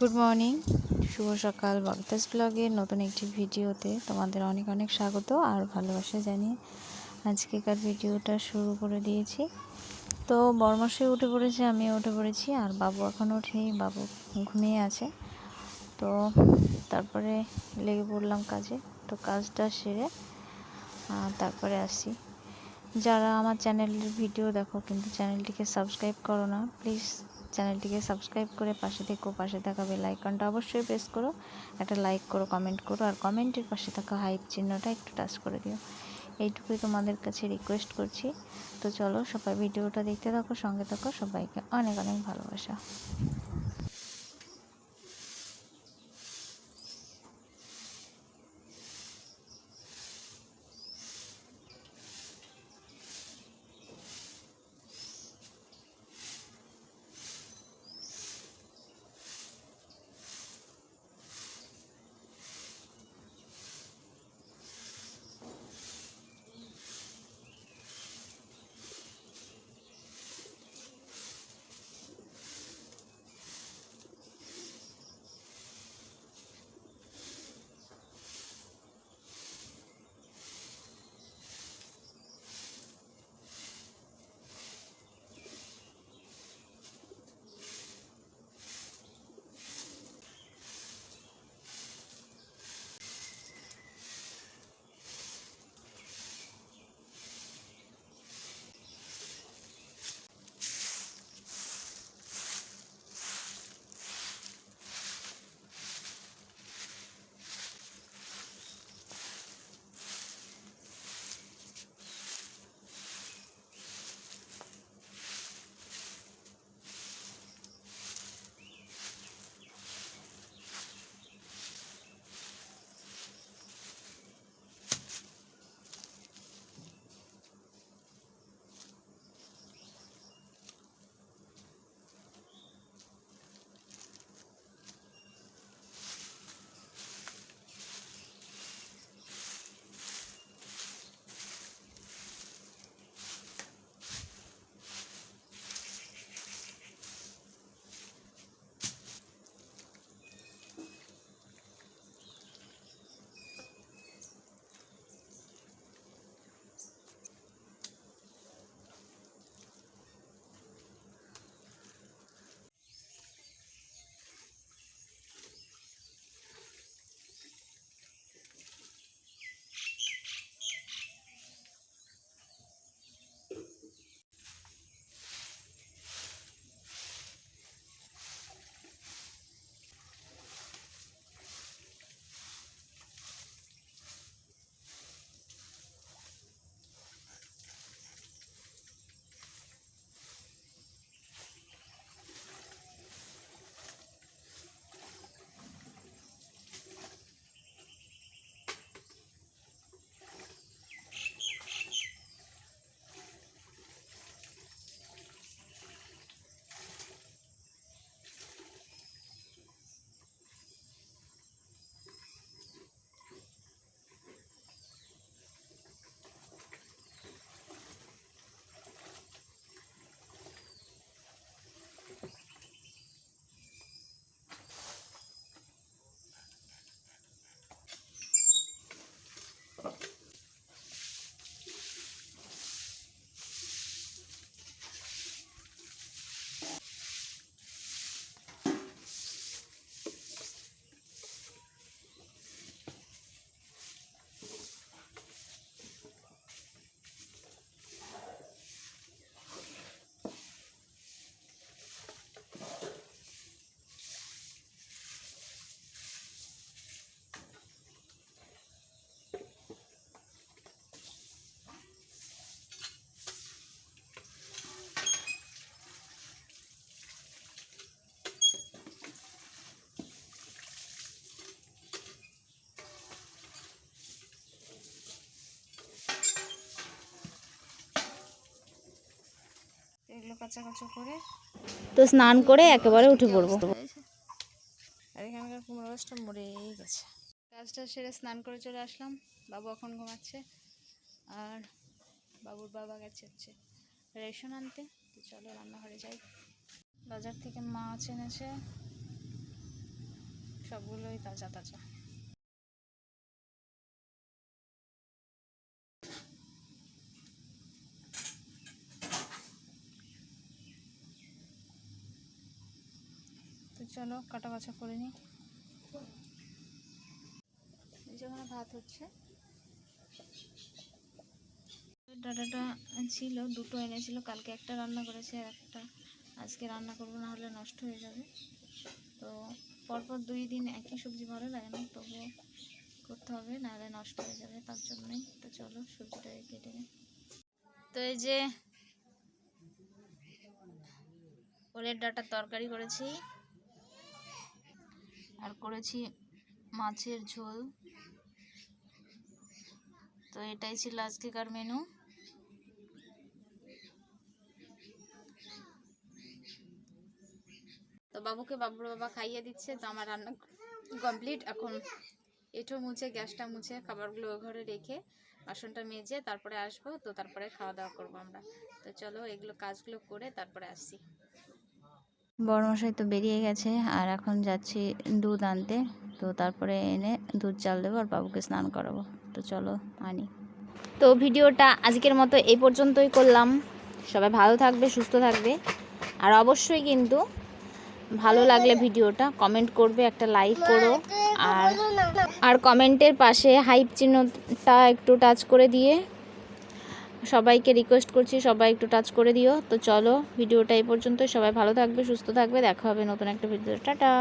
Good morning শুভ সকাল বক্তাস ব্লগের নতুন একটি ভিডিওতে তোমাদের অনেক অনেক স্বাগত আর ভালোবাসা জানিয়ে আজকেকার ভিডিওটা শুরু করে দিয়েছি। তো বরমাসে উঠে পড়েছে, আমিও উঠে পড়েছি আর বাবু এখন ওঠেনি বাবু ঘুমিয়ে আছে। তো তারপরে লেগে পড়লাম কাজে, তো কাজটা সেরে তারপরে আসি। যারা আমার চ্যানেলের ভিডিও দেখো কিন্তু চ্যানেলটিকে সাবস্ক্রাইব করো না প্লিজ চ্যানেলটিকে সাবস্ক্রাইব করে পাশে থেকো পাশে থাকা বেল আইকনটা অবশ্যই প্রেস করো। একটা লাইক করো, কমেন্ট করো, আর কমেন্টের পাশে থাকা হাইপ চিহ্নটা একটু টাচ করে দিও। এইটুকুই তোমাদের কাছে রিকোয়েস্ট করছি। তো চলো সবাই ভিডিওটা দেখতে থাকো, সঙ্গে থাকো, সবাইকে অনেক অনেক ভালোবাসা। কাঁচাকাচো করে। তো স্নান করে একেবারে উঠে পড়ব। আর এখানকার কুমড়ো গাছটা মরেই গেছে। কাজটা সেরে স্নান করে চলে আসলাম। বাবু এখন ঘুমাচ্ছে। আর বাবুর বাবা গেছে হচ্ছে রেশন আনতে। তো চলো রান্নাঘরে যাই। বাজার থেকে মাছ এনেছে সবগুলোই তাজা তাজা। চলো কাটা বাছা করে নিই যেখানে ভাত হচ্ছে। ডাটাটা ছিল দুটো এনেছিল কালকে একটা রান্না করেছে আর একটা। আজকে রান্না করব না হলে নষ্ট হয়ে যাবে। তো পরপর দুই দিন একই সবজি ভালো লাগে না তবুও করতে হবে নাহলে নষ্ট হয়ে যাবে তার জন্যই। তো চলো সবজিটা কেটে নিই তো এই যে ওলের ডাটার তরকারি করেছি। করেছি মাছের ঝোল। তো এটাই ছিল আজকেকার মেনু তো বাবুকে বাবুর বাবা খাইয়ে দিচ্ছে, তো আমার রান্না কমপ্লিট এখন এঁঠো মুছে, গ্যাসটা মুছে, খাবারগুলো ঘরে রেখে বাসনটা মেজে তারপরে আসব। তো তারপরে খাওয়া দাওয়া করব আমরা। তো চলো এগুলো কাজগুলো করে তারপরে আসছি। বড়মশাই তো বেরিয়ে গেছে, আর এখন যাচ্ছি দুধ আনতে। তো তারপরে এনে দুধ চাল দেবো আর বাবুকে স্নান করাবো। তো চলো, আনি। তো ভিডিওটা আজকের মতো এই পর্যন্তই করলাম। সবাই ভালো থাকবে, সুস্থ থাকবে। আর অবশ্যই কিন্তু ভালো লাগলে ভিডিওটা কমেন্ট করবে, একটা লাইক করো। আর আর কমেন্টের পাশে হাইপ চিহ্নটা একটু টাচ করে দিয়ে সবাইকে রিকোয়েস্ট করছি, সবাই একটু টাচ করে দিও। তো চলো ভিডিওটা এই পর্যন্ত সবাই ভালো থাকবে, সুস্থ থাকবে। দেখা হবে নতুন একটা ভিডিও টাটা!